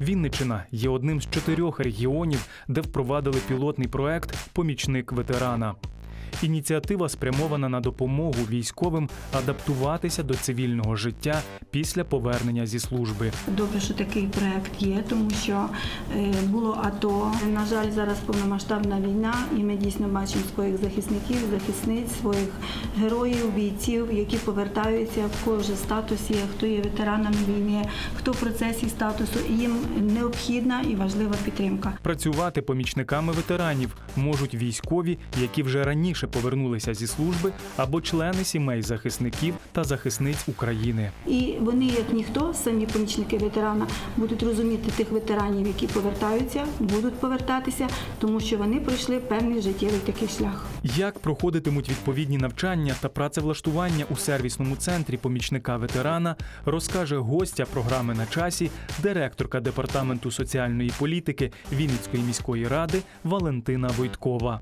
Вінниччина є одним з чотирьох регіонів, де впровадили пілотний проект Помічник ветерана. Ініціатива спрямована на допомогу військовим адаптуватися до цивільного життя після повернення зі служби. Добре, що такий проект є, тому що е, було АТО. На жаль, зараз повномасштабна війна, і ми дійсно бачимо своїх захисників, захисниць, своїх героїв, бійців, які повертаються в кого вже статусі, хто є ветеранами війни, хто в процесі статусу. І їм необхідна і важлива підтримка. Працювати помічниками ветеранів можуть військові, які вже раніше повернулися зі служби, або члени сімей захисників та захисниць України. І вони, як ніхто, самі помічники ветерана, будуть розуміти тих ветеранів, які повертаються, будуть повертатися, тому що вони пройшли певний життєвий такий шлях. Як проходитимуть відповідні навчання та працевлаштування у сервісному центрі помічника ветерана, розкаже гостя програми на часі, директорка департаменту соціальної політики Вінницької міської ради Валентина Войткова.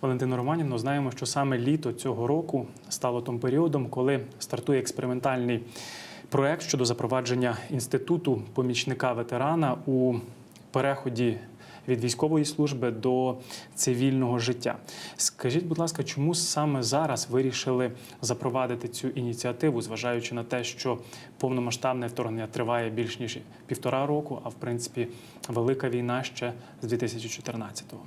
Валентино Романівно, знаємо, що саме літо цього року стало тим періодом, коли стартує експериментальний проект щодо запровадження інституту помічника ветерана у переході від військової служби до цивільного життя. Скажіть, будь ласка, чому саме зараз вирішили запровадити цю ініціативу, зважаючи на те, що повномасштабне вторгнення триває більш ніж півтора року, а в принципі велика війна ще з 2014-го?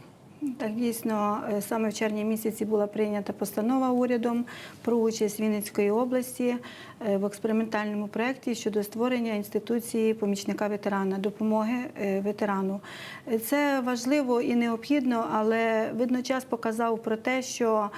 Так, дійсно, е, саме в червні місяці була прийнята постанова урядом про участь Вінницької області е, в експериментальному проєкті щодо створення інституції помічника ветерана, допомоги е, ветерану. Це важливо і необхідно, але видно, час показав про те, що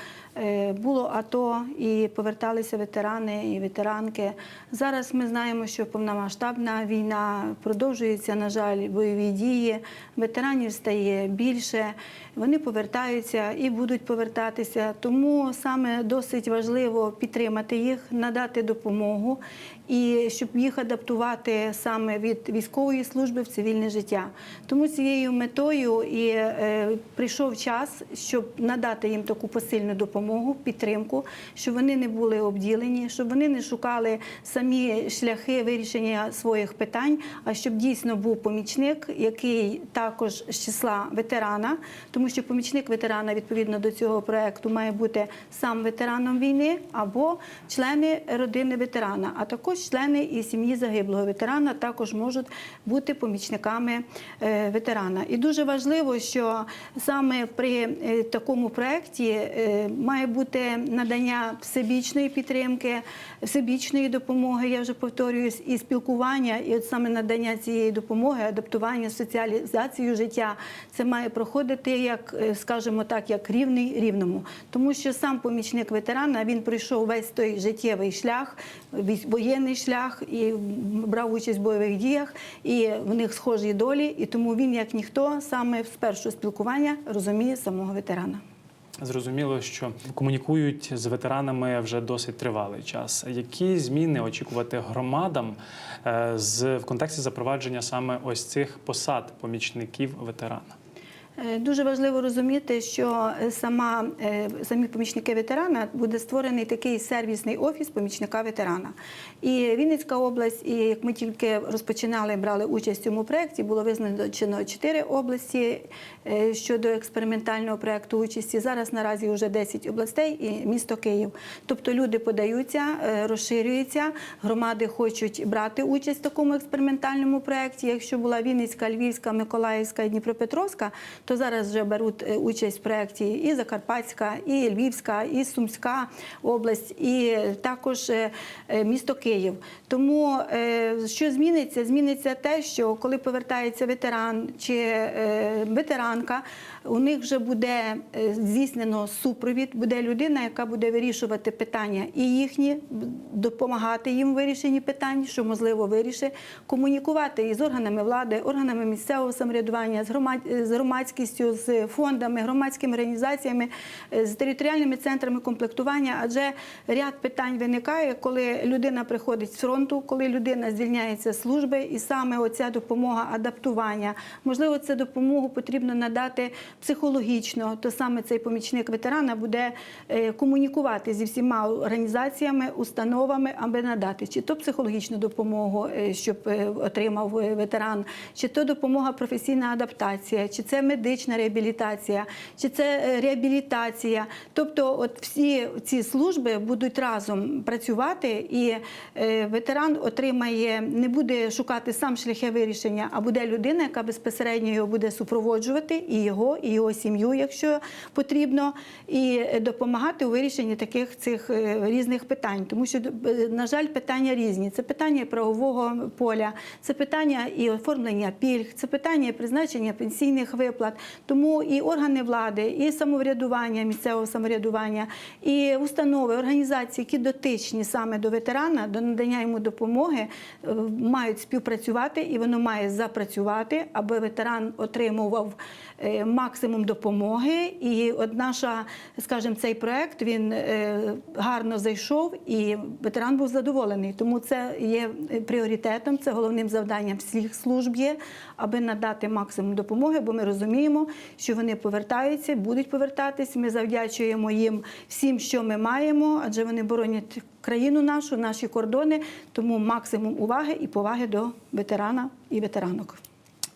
було АТО і поверталися ветерани і ветеранки. Зараз ми знаємо, що повномасштабна війна продовжується, на жаль, бойові дії. Ветеранів стає більше. Вони повертаються і будуть повертатися. Тому саме досить важливо підтримати їх, надати допомогу і щоб їх адаптувати саме від військової служби в цивільне життя. Тому цією метою і е, прийшов час, щоб надати їм таку посильну допомогу, підтримку, щоб вони не були обділені, щоб вони не шукали самі шляхи вирішення своїх питань, а щоб дійсно був помічник, який також з числа ветерана, тому що помічник ветерана відповідно до цього проекту має бути сам ветераном війни або члени родини ветерана, а також члени і сім'ї загиблого ветерана також можуть бути помічниками е, ветерана. І дуже важливо, що саме при е, такому проєкті е, має бути надання всебічної підтримки, всебічної допомоги, я вже повторююсь, і спілкування, і от саме надання цієї допомоги, адаптування, соціалізацію життя, це має проходити як, скажімо так, як рівний рівному. Тому що сам помічник ветерана він пройшов весь той життєвий шлях, військ- воєнний шлях і брав участь в бойових діях, і в них схожі долі, і тому він, як ніхто, саме з першого спілкування розуміє самого ветерана. Зрозуміло, що комунікують з ветеранами вже досить тривалий час. Які зміни очікувати громадам е, з в контексті запровадження саме ось цих посад помічників ветерана? Е, Дуже важливо розуміти, що е, сама е, самі помічники ветерана буде створений такий сервісний офіс помічника ветерана. І Вінницька область, і як ми тільки розпочинали, брали участь в цьому проєкті, було визначено чотири області щодо експериментального проєкту участі. Зараз наразі вже 10 областей і місто Київ. Тобто люди подаються, розширюються, громади хочуть брати участь в такому експериментальному проєкті. Якщо була Вінницька, Львівська, Миколаївська і Дніпропетровська, то зараз вже беруть е, участь в проєкті і Закарпатська, і Львівська, і Сумська область, і також е, е, місто Київ. Тому що зміниться? Зміниться те, що коли повертається ветеран чи ветеранка, у них вже буде здійснено супровід, буде людина, яка буде вирішувати питання і їхні, допомагати їм в вирішенні питань, що можливо вирішить, комунікувати із органами влади, органами місцевого самоврядування, з громад- з громадськістю. з фондами, громадськими організаціями, е, з територіальними центрами комплектування. Адже ряд питань виникає, коли людина приходить з фронту, коли людина звільняється з служби, і саме оця допомога адаптування. Можливо, цю допомогу потрібно надати психологічно. То саме цей помічник ветерана буде е, комунікувати зі всіма організаціями, установами, аби надати чи то психологічну допомогу, е, щоб отримав ветеран, чи то допомога професійна адаптація, чи це медична реабілітація, чи це е, реабілітація. Тобто, от всі ці служби будуть разом працювати, і е, ветеран отримає, не буде шукати сам шляхи вирішення, а буде людина, яка безпосередньо його буде супроводжувати, і його, і його сім'ю, якщо потрібно, і е, допомагати у вирішенні таких цих різних питань. Тому що, на жаль, питання різні. Це питання правового поля, це питання і оформлення пільг, це питання призначення пенсійних виплат. Тому і органи влади, і самоврядування, місцевого самоврядування, і установи, організації, які дотичні саме до ветерана, до надання йому допомоги, е, мають співпрацювати, і воно має запрацювати, аби ветеран отримував е, максимум допомоги. І от наша, скажімо, цей проект він е, гарно зайшов, і ветеран був задоволений. Тому це є пріоритетом, це головним завданням всіх служб є, аби надати максимум допомоги, бо ми розуміємо, що вони повертаються, будуть повертатись. Ми завдячуємо їм всім, що ми маємо, адже вони боронять країну нашу, наші кордони. Тому максимум уваги і поваги до ветерана і ветеранок.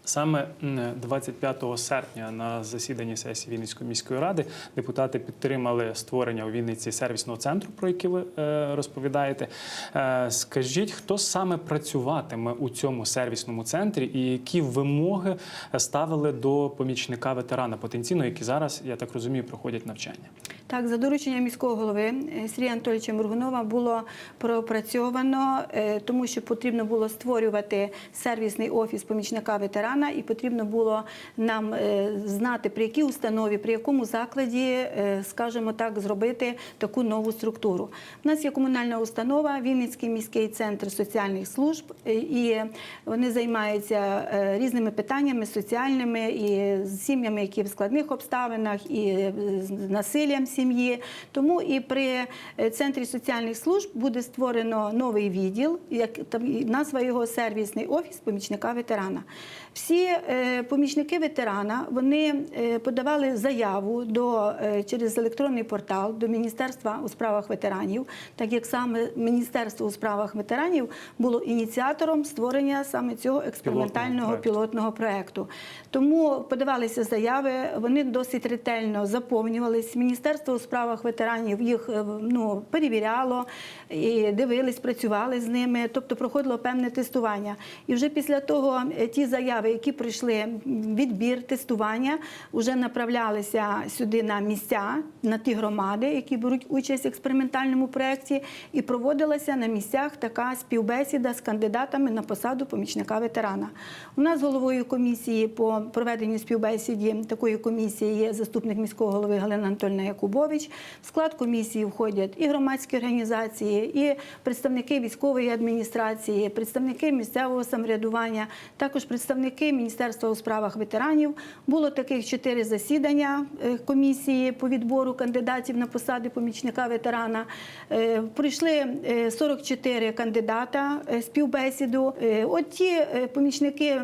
Саме м, 25 серпня на засіданні сесії Вінницької міської ради депутати підтримали створення у Вінниці сервісного центру, про який ви е, розповідаєте. Е, Скажіть, хто саме працюватиме у цьому сервісному центрі, і які вимоги ставили до помічника ветерана потенційно, які зараз, я так розумію, проходять навчання? Так, за дорученням міського голови е, Сергія Анатолійовича Мургунова було пропрацьовано, тому що потрібно було створювати сервісний офіс помічника ветерана, і потрібно було нам е, знати, при якій установі, при якому закладі, е, скажімо так, зробити таку нову структуру. У нас є комунальна установа, Вінницький міський центр соціальних служб, е, і вони займаються різними питаннями соціальними і з сім'ями, які в складних обставинах, і з насиллям сім'ї. Тому і при центрі соціальних служб буде створено новий відділ, як там назва його сервісний офіс помічника ветерана. Всі е, помічники ветерана вони е, подавали заяву до е, через електронний портал до Міністерства у справах ветеранів, так як саме Міністерство у справах ветеранів було ініціатором створення саме цього експериментального пілотного проекту. Тому подавалися заяви, вони досить ретельно заповнювались. Міністерство у справах ветеранів їх ну, перевіряло і дивились, працювали з ними, тобто проходило певне тестування. І вже після того ті заяви, які пройшли відбір, тестування, вже направлялися сюди на місця, на ті громади, які беруть участь в експериментальному проєкті, і проводилася на місцях така співбесіда з кандидатами на посаду помічника ветерана. У нас головою комісії по проведенню співбесіді такої комісії є заступник міського голови Галина Анатольовна Якубович. В склад комісії входять і громадські організації, і представники військової адміністрації, представники місцевого самоврядування, також представники Міністерства у справах ветеранів. Було таких чотири засідання е, комісії по відбору кандидатів на посади помічника ветерана. Е, Прийшли е, 44 кандидата е, співбесіду. Е, От ті помічники,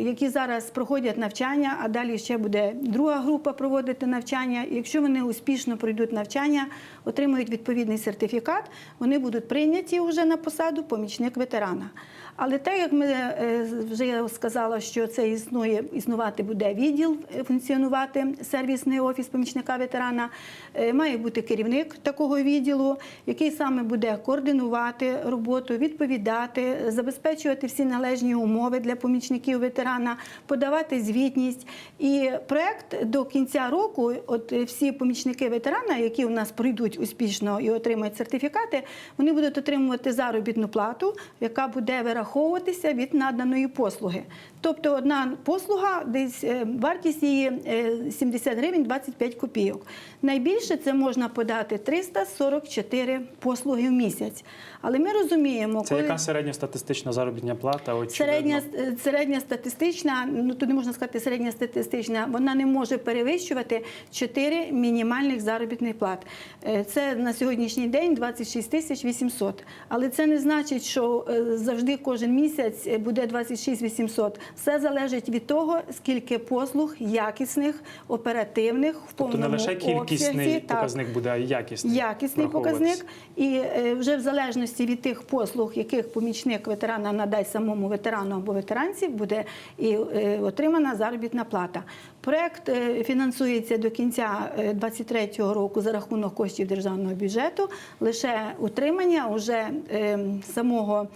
які зараз проходять навчання, а далі ще буде друга група проводити навчання. Якщо вони успішно пройдуть навчання, отримують відповідний сертифікат, вони будуть прийняті вже на посаду помічник ветерана. Але так як ми е, вже сказала, що це існує, існувати буде відділ, е, функціонувати сервісний офіс помічника ветерана, е, має бути керівник такого відділу, який саме буде координувати роботу, відповідати, забезпечувати всі належні умови для помічників ветерана, подавати звітність. І проект до кінця року, от всі помічники ветерана, які у нас пройдуть успішно і отримають сертифікати, вони будуть отримувати заробітну плату, яка буде вираховуватися від наданої послуги. Тобто одна послуга, десь е, вартість її е, 70 гривень 25 копійок. Найбільше це можна подати 344 послуги в місяць. Але ми розуміємо, Це коли яка середня статистична заробітна плата? Очевидно. середня, е, середня статистична, ну тут не можна сказати середня статистична, вона не може перевищувати 4 мінімальних заробітних плат. Е, Це на сьогоднішній день 26 тисяч 800. Але це не значить, що е, завжди кожен місяць е, буде 26 800. Все залежить від того, скільки послуг якісних, оперативних в Тобто не лише кількісний обсязі, так, показник буде, а якісний. Якісний показник, і е, вже в залежності від тих послуг, яких помічник ветерана надасть самому ветерану або ветеранці, буде і е, отримана заробітна плата. Проект е, фінансується до кінця 2023 року за рахунок коштів державного бюджету. Лише утримання уже е, самого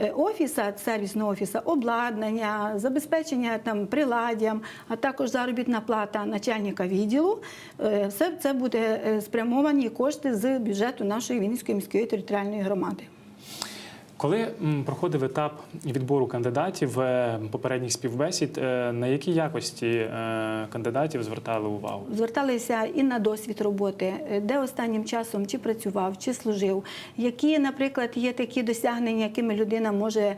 е, офіса, сервісного офіса, обладнання, забезпечення там приладдям, а також заробітна плата начальника відділу. Е, Все це буде е, спрямовані кошти з бюджету нашої Вінницької міської територіальної громади. Коли проходив етап відбору кандидатів е, попередніх співбесід, е, на які якості е, кандидатів звертали увагу? Зверталися і на досвід роботи, де останнім часом чи працював, чи служив, які, наприклад, є такі досягнення, якими людина може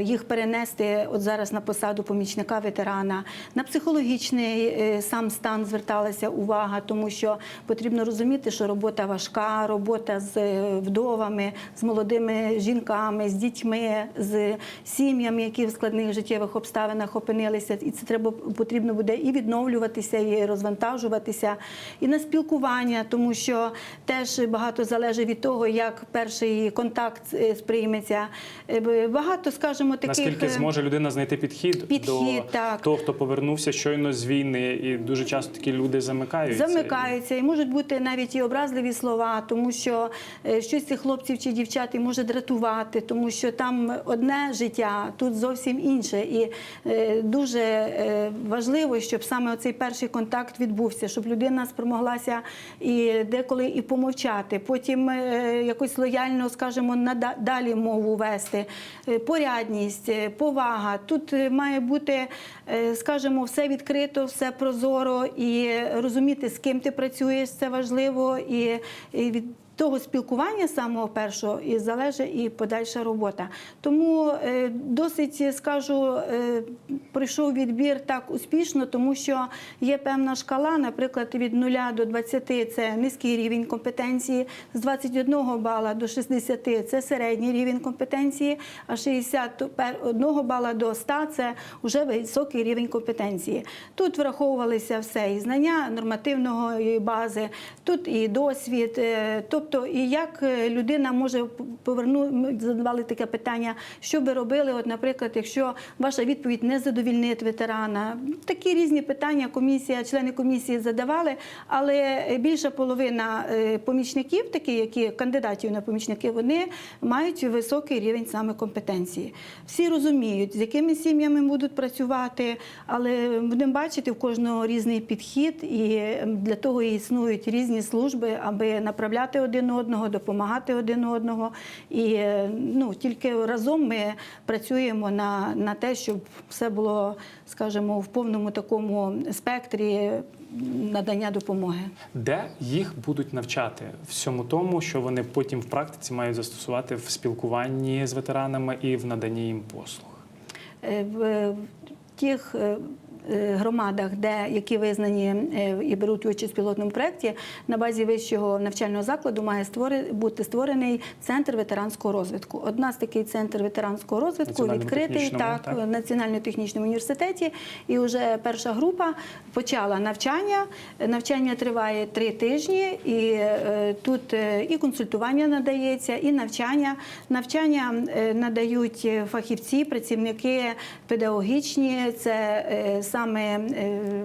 їх перенести от зараз на посаду помічника ветерана. На психологічний сам стан зверталася увага, тому що потрібно розуміти, що робота важка, робота з вдовами, з молодими жінками, з дітьми, з сім'ями, які в складних життєвих обставинах опинилися. І це треба потрібно буде і відновлюватися, і розвантажуватися, і на спілкування, тому що теж багато залежить від того, як перший контакт е, сприйметься. Е, Багато, скажімо, таких Наскільки е, зможе людина знайти підхід, Підхід, до так. того, хто повернувся щойно з війни, і дуже часто такі люди замикаються. Замикаються і можуть бути навіть і образливі слова, тому що щось цих хлопців чи дівчат і може дратувати, тому що там одне життя, тут зовсім інше. І е, дуже е, важливо, щоб саме оцей перший контакт відбувся, щоб людина спромоглася і деколи і помовчати, потім е, якось лояльно, скажімо, нада- далі мову вести, порядність, повага. Тут має бути, скажімо, все відкрито, все прозоро і розуміти, з ким ти працюєш, це важливо, і від того спілкування самого першого і залежить і подальша робота. Тому е, досить скажу, е, пройшов відбір так успішно, тому що є певна шкала, наприклад, від 0 до 20 – це низький рівень компетенції, з 21 бала до 60 – це середній рівень компетенції, а 61 бала до 100 – це вже високий рівень компетенції. Тут враховувалися все і знання нормативної бази, тут і досвід, е, тобто і як е, людина може повернути, задавали таке питання, що би робили, от, наприклад, якщо ваша відповідь не задовільнить ветерана. Такі різні питання комісія, члени комісії задавали, але більша половина е, помічників, такі, які кандидатів на помічники, вони мають високий рівень саме компетенції. Всі розуміють, з якими сім'ями будуть працювати, але будемо бачити в кожного різний підхід, і для того і існують різні служби, аби направляти один одного, допомагати один одного. І е, ну, тільки разом ми працюємо на, на те, щоб все було, скажімо, в повному такому спектрі надання допомоги. Де їх будуть навчати всьому тому, що вони потім в практиці мають застосувати в спілкуванні з ветеранами і в наданні їм послуг? Е, в тих е, е, громадах, де які визнані е, і беруть участь в пілотному проєкті, на базі вищого навчального закладу має створи- бути створений центр ветеранського розвитку. Одна з такий центр ветеранського розвитку відкритий так, так. в Національно-технічному університеті. І вже перша група почала навчання. Навчання триває три тижні, і е, тут е, і консультування надається, і навчання. Навчання е, надають фахівці, працівники педагогічні. Це е, саме е,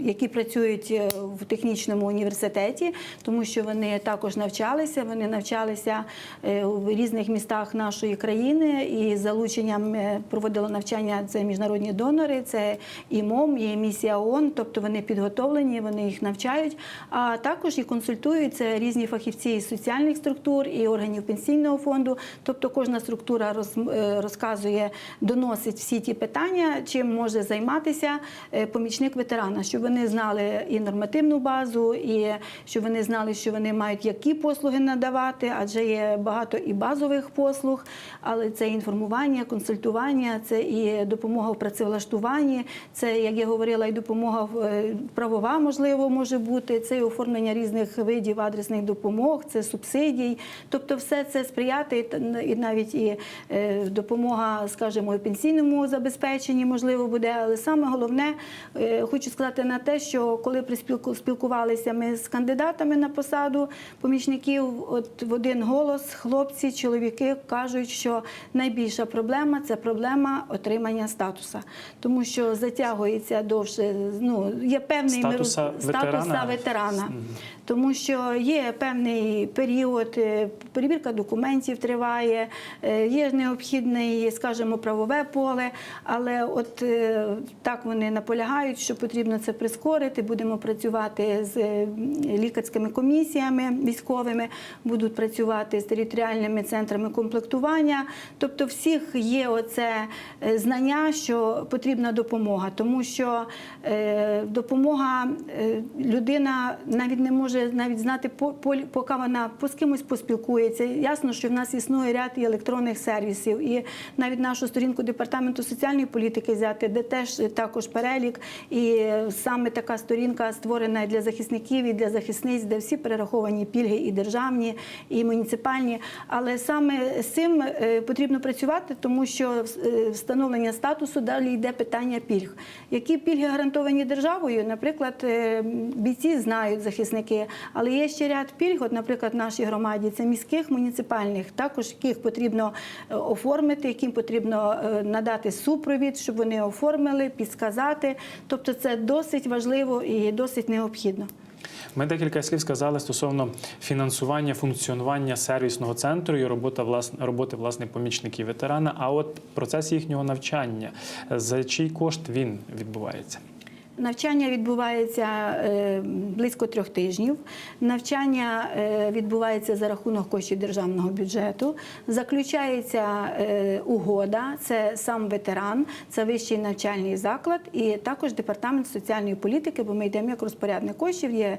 які працюють е, в технічному університеті, тому що вони також навчалися. Вони навчалися е, в різних містах нашої країни і залученням е, проводило навчання це міжнародні донори, це і МОМ, і місія ООН, тобто вони підготовлені, вони їх навчають. А також і консультують це різні фахівці із соціальних структур і органів пенсійного фонду. Тобто кожна структура роз- розказує, доносить всі ті питання, чим може займатися помічник ветерана, щоб вони знали і нормативну базу, і щоб вони знали, що вони мають які послуги надавати, адже є багато і базових послуг, але це інформування, консультування, це і допомога в працевлаштуванні, це, як я говорила, і допомога е, правова, можливо, може бути, це і оформлення різних видів адресних допомог, це субсидій. Тобто, все це сприяти і навіть і е, допомога, скажімо, і пенсійному забезпеченні, можливо, буде. Але саме головне, е, хочу сказати на те, що коли спілкувалися ми з кандидатами на посаду помічників, от в один голос хлопці, чоловіки кажуть, що найбільша проблема це проблема отримання статуса, тому що затягується довше. Ну є певний Статуса мироз- ветерана? статуса ветерана, тому що є певний період, е, перевірка документів триває, е, є необхідне, скажімо, правове поле, але от е, так вони наполягають, що потрібно це прискорити. Будемо працювати з лікарськими комісіями військовими, будуть працювати з територіальними центрами комплектування. Тобто, всіх є оце знання, що потрібна допомога, тому що допомога людина навіть не може навіть знати, по, поки вона по з кимось поспілкується. Ясно, що в нас існує ряд і електронних сервісів, і навіть нашу сторінку департаменту соціальної політики взяти, де теж також перелік, і саме така сторінка створена для захисників і для захисниць, де всі перераховані пільги і державні, і муніципальні. Але саме з цим е, потрібно працювати, тому що е, встановлення статусу далі йде питання пільг. Які пільги гарантовані державою? Наприклад, е, бійці знають захисники, але є ще ряд пільг, от, наприклад, в нашій громаді це міських, муніципальних, також яких потрібно е, оформити, яким потрібно е, надати супровід, щоб вони оформили, підсказати. Тобто це досить важливо і досить необхідно. Ми декілька слів сказали стосовно фінансування, функціонування сервісного центру і робота власне роботи власне помічників ветерана. А от процес їхнього навчання за чий кошт він відбувається? Навчання відбувається е, близько трьох тижнів. Навчання е, відбувається за рахунок коштів державного бюджету. Заключається е, угода, це сам ветеран, це вищий навчальний заклад і також департамент соціальної політики, бо ми йдемо як розпорядник коштів. Є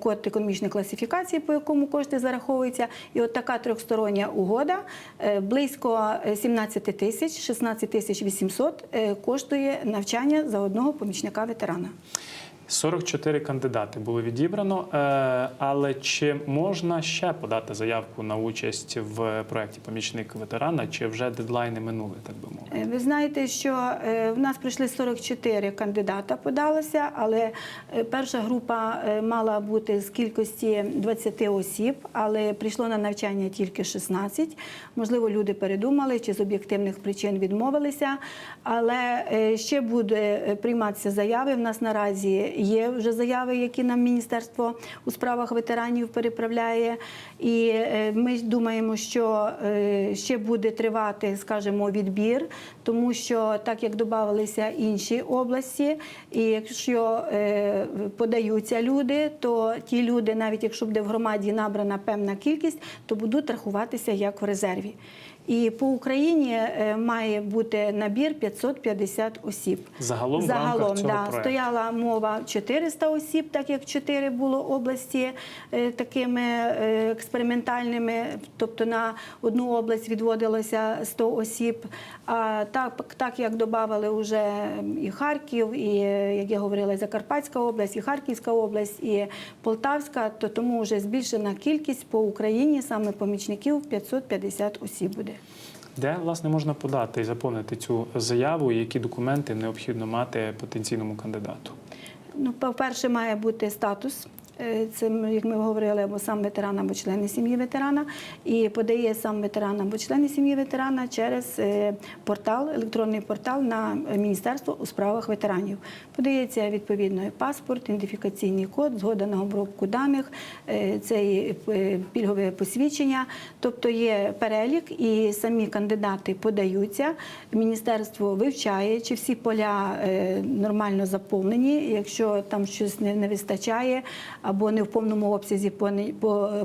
код економічної класифікації, по якому кошти зараховуються. І от така трьохстороння угода близько 17 тисяч, 16 тисяч 800 е, коштує навчання за одного помічника ветерана ветерана. 44 кандидати було відібрано, е, але чи можна ще подати заявку на участь в проєкті помічник ветерана, чи вже дедлайни минули, так би мовити? Е, Ви знаєте, що е, в нас прийшли 44 кандидата, подалося, але перша група мала бути з кількості 20 осіб, але прийшло на навчання тільки 16. Можливо, люди передумали чи з об'єктивних причин відмовилися. Але ще буде прийматися заяви. В нас наразі є вже заяви, які нам Міністерство у справах ветеранів переправляє. І е, ми думаємо, що е, ще буде тривати, скажімо, відбір, тому що так як додавалися інші області, і якщо е, подаються люди, то ті люди, навіть якщо буде в громаді набрана певна кількість, то будуть рахуватися як в резерві. І по Україні е, має бути набір 550 осіб. Загалом, в Загалом рамках цього да, проекту. стояла мова 400 осіб, так як 4 було області е, такими е, експериментальними, тобто на одну область відводилося 100 осіб. А так, так як додавали вже і Харків, і як я говорила, і Закарпатська область, і Харківська область, і Полтавська, то тому вже збільшена кількість по Україні саме помічників 550 осіб буде. Де власне можна подати і заповнити цю заяву, і які документи необхідно мати потенційному кандидату? Ну, по-перше, має бути статус е, це ми, як ми говорили, або сам ветеран, або члени сім'ї ветерана, і подає сам ветеран або члени сім'ї ветерана через е, портал, електронний портал на Міністерство у справах ветеранів. Подається відповідно паспорт, ідентифікаційний код, згода на обробку даних, е, це пільгове посвідчення. Тобто є перелік, і самі кандидати подаються. Міністерство вивчає, чи всі поля нормально заповнені. Якщо там щось не вистачає або не в повному обсязі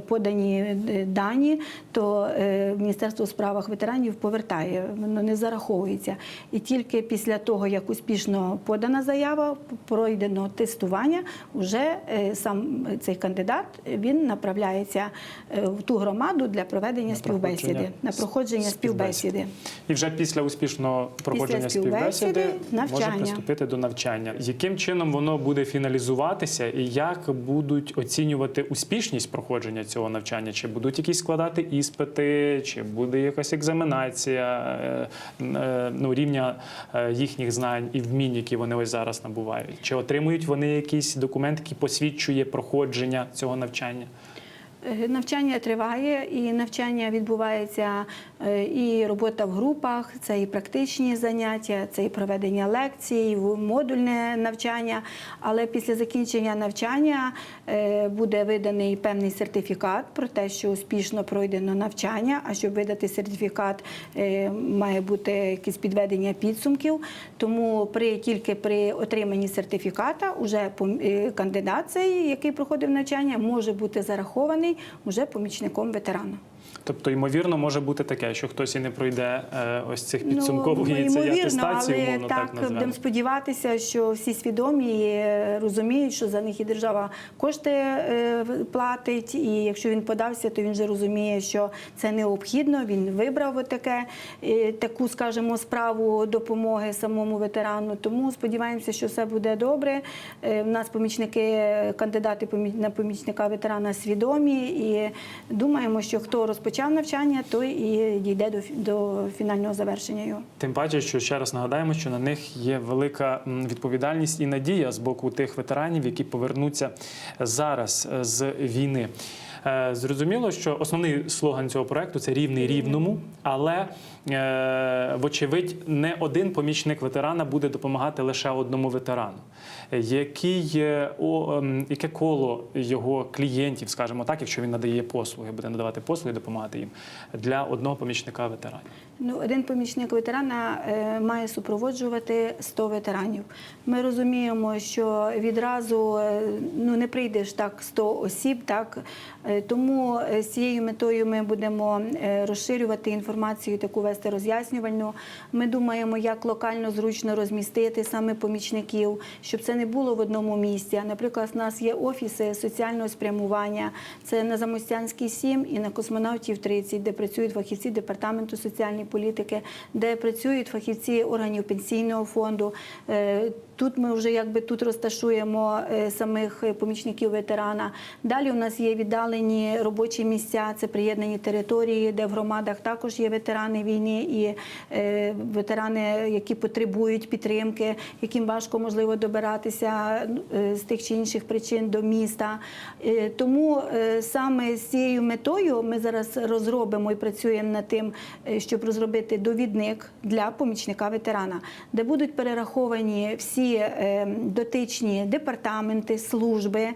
подані е, дані, то е, Міністерство у справах ветеранів повертає, воно не зараховується. І тільки після того, як успішно подана заява, пройдено тестування, вже е, сам цей кандидат він направляється в ту громаду для проведення співбесіди, проходження на проходження співбесіди. І вже після успішного проходження співбесіди співбесіди може приступити до навчання. Яким чином воно буде фіналізуватися, і як будуть оцінювати успішність проходження цього навчання? Чи будуть якісь складати іспити, чи буде якась екзаменація е, е, ну, рівня е, їхніх знань і вмінь, які вони ось зараз набувають? Чи отримують вони якийсь документ, який посвідчує проходження цього навчання? Навчання триває, і навчання відбувається і робота в групах, це і практичні заняття, це і проведення лекцій, модульне навчання. Але після закінчення навчання буде виданий певний сертифікат про те, що успішно пройдено навчання. А щоб видати сертифікат, е, має бути якесь підведення підсумків. Тому при тільки при отриманні сертифіката уже е, кандидат, цей, який проходив навчання, може бути зарахований уже помічником ветерана. Тобто, ймовірно, може бути таке, що хтось і не пройде е, ось цих Ну, підсумкової цієї ймовірно, атестації, але умовно так, так назвемо. будемо сподіватися, що всі свідомі е, розуміють, що за них і держава кошти е, платить. І якщо він подався, то він вже розуміє, що це необхідно. Він вибрав таке, таку, скажімо, справу допомоги самому ветерану. Тому сподіваємося, що все буде добре. В нас помічники, кандидати на помічника ветерана свідомі, і думаємо, що хто розпочав навчання, той і дійде до, до фінального завершення його. Тим паче, що ще раз нагадаємо, що на них є велика відповідальність і надія з боку тих ветеранів, які повернуться зараз е, з війни. Е, Зрозуміло, що основний слоган цього проекту це рівний рівному, але е, вочевидь не один помічник ветерана буде допомагати лише одному ветерану. Який, ем, яке коло його клієнтів, скажімо так, якщо він надає послуги, буде надавати послуги, допомагати їм для одного помічника ветеранів? Ну, один помічник ветерана е, має супроводжувати 100 ветеранів. Ми розуміємо, що відразу е, ну, не прийдеш так 100 осіб, так Е, тому з цією метою ми будемо розширювати інформацію, таку вести роз'яснювальну. Ми думаємо, як локально зручно розмістити саме помічників, щоб це не було в одному місці. Наприклад, у нас є офіси соціального спрямування. Це на Замостянській 7 і на космонавтів 30, де працюють фахівці департаменту соціальної політики, де працюють фахівці органів пенсійного фонду. Е, Тут ми вже якби тут розташуємо е, самих помічників ветерана. Далі у нас є віддалені робочі місця, це приєднані території, де в громадах також є ветерани війни і е, ветерани, які потребують підтримки, яким важко можливо добиратися е, з тих чи інших причин до міста. Тому саме з цією метою ми зараз розробимо і працюємо над тим, щоб розробити довідник для помічника ветерана, де будуть перераховані всі е, дотичні департаменти, служби,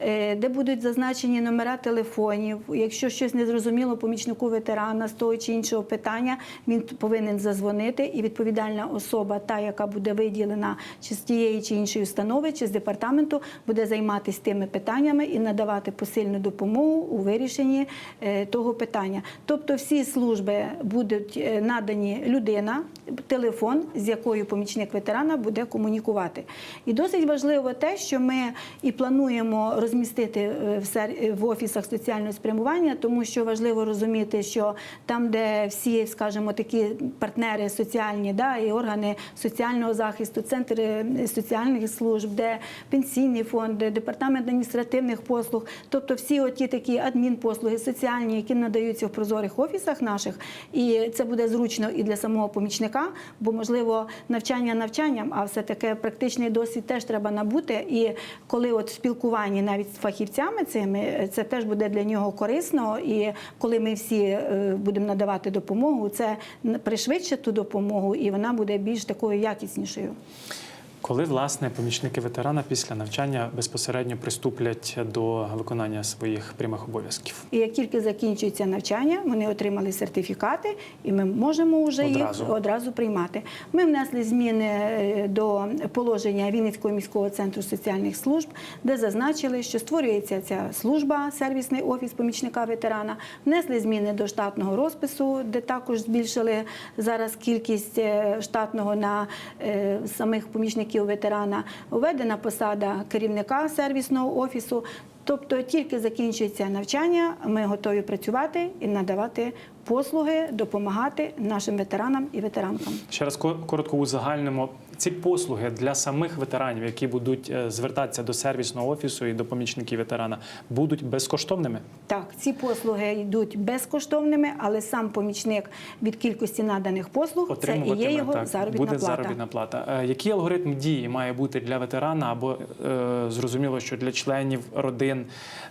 е, де будуть зазначені номера телефонів. Якщо щось не зрозуміло помічнику ветерана з того чи іншого питання, він повинен зазвонити, і відповідальна особа, та яка буде виділена чи з тієї чи іншої установи, чи з департаменту, буде займатися тими питаннями і надавати посильну допомогу у вирішенні е, того питання. Тобто всі служби будуть надані людина, телефон, з якою помічник ветерана буде комунікувати. І досить важливо те, що ми і плануємо розмістити е, сер- в офісах соціального спрямування, тому що важливо розуміти, що там, де всі, скажімо, такі партнери соціальні, да, і органи соціального захисту, центри соціальних служб, де пенсійний фонд, де департамент адміністративних послуг, тобто всі оті такі адмінпослуги соціальні, які надаються в прозорих офісах наших, і це буде зручно і для самого помічника, бо можливо навчання навчанням, а все таки практичний досвід теж треба набути. І коли от спілкування навіть з фахівцями цими, це теж буде для нього корисно. І коли ми всі е, будемо надавати допомогу, це пришвидшить ту допомогу, і вона буде більш такою якіснішою. Коли власне помічники ветерана після навчання безпосередньо приступлять до виконання своїх прямих обов'язків? І як тільки закінчується навчання, вони отримали сертифікати, і ми можемо вже Одразу. їх одразу приймати. Ми внесли зміни е, до положення Вінницького міського центру соціальних служб, де зазначили, що створюється ця служба, сервісний офіс помічника ветерана. Внесли зміни до штатного розпису, де також збільшили зараз кількість е, штатного на е, самих помічників ветерана. Введена посада керівника сервісного офісу. Тобто тільки закінчується навчання, ми готові працювати і надавати послуги, допомагати нашим ветеранам і ветеранкам. Ще раз ко- коротко узагальнимо ці послуги для самих ветеранів, які будуть е, звертатися до сервісного офісу і до помічників ветерана, будуть безкоштовними. Так, ці послуги йдуть безкоштовними, але сам помічник від кількості наданих послуг це і є його так, заробітна буде плата. заробітна плата. Е, Який алгоритм дії має бути для ветерана або е, зрозуміло, що для членів родин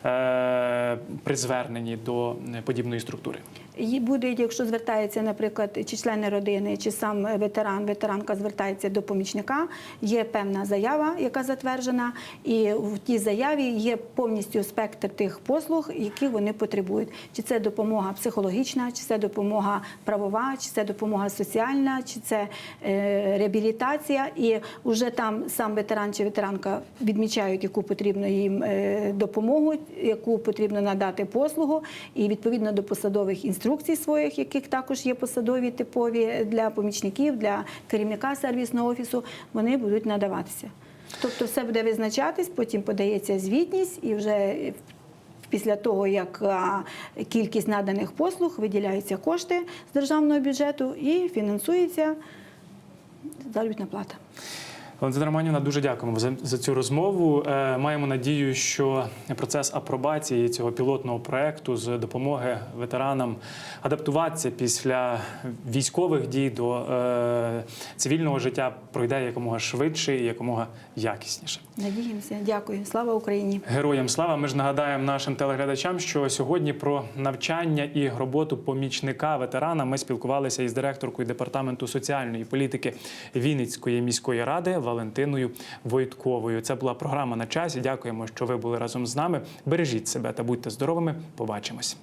е, при зверненні до подібної структури? І буде, якщо звертається, наприклад, чи члени родини, чи сам ветеран, ветеранка звертається до помічника, є певна заява, яка затверджена, і в тій заяві є повністю спектр тих послуг, які вони потребують. Чи це допомога психологічна, чи це допомога правова, чи це допомога соціальна, чи це е, реабілітація. І вже там сам ветеран чи ветеранка відмічають, яку потрібно їм е, допомогу, яку потрібно надати послугу, і відповідно до посадових інструкцій своїх, яких також є посадові типові для помічників, для керівника сервісного офісу, вони будуть надаватися. Тобто, все буде визначатись, потім подається звітність, і вже після того, як кількість наданих послуг виділяються кошти з державного бюджету і фінансується заробітна плата. Валентина Романівна, дуже дякуємо за, за цю розмову. Е, маємо надію, що процес апробації цього пілотного проекту з допомоги ветеранам адаптуватися після військових дій до е, цивільного життя пройде якомога швидше і якомога якісніше. Надіємося. Дякую. Слава Україні! Героям слава! Ми ж нагадаємо нашим телеглядачам, що сьогодні про навчання і роботу помічника ветерана ми спілкувалися із директоркою департаменту соціальної політики Вінницької міської ради Валентиною Войтковою. Це була програма на часі. Дякуємо, що ви були разом з нами. Бережіть себе та будьте здоровими. Побачимось.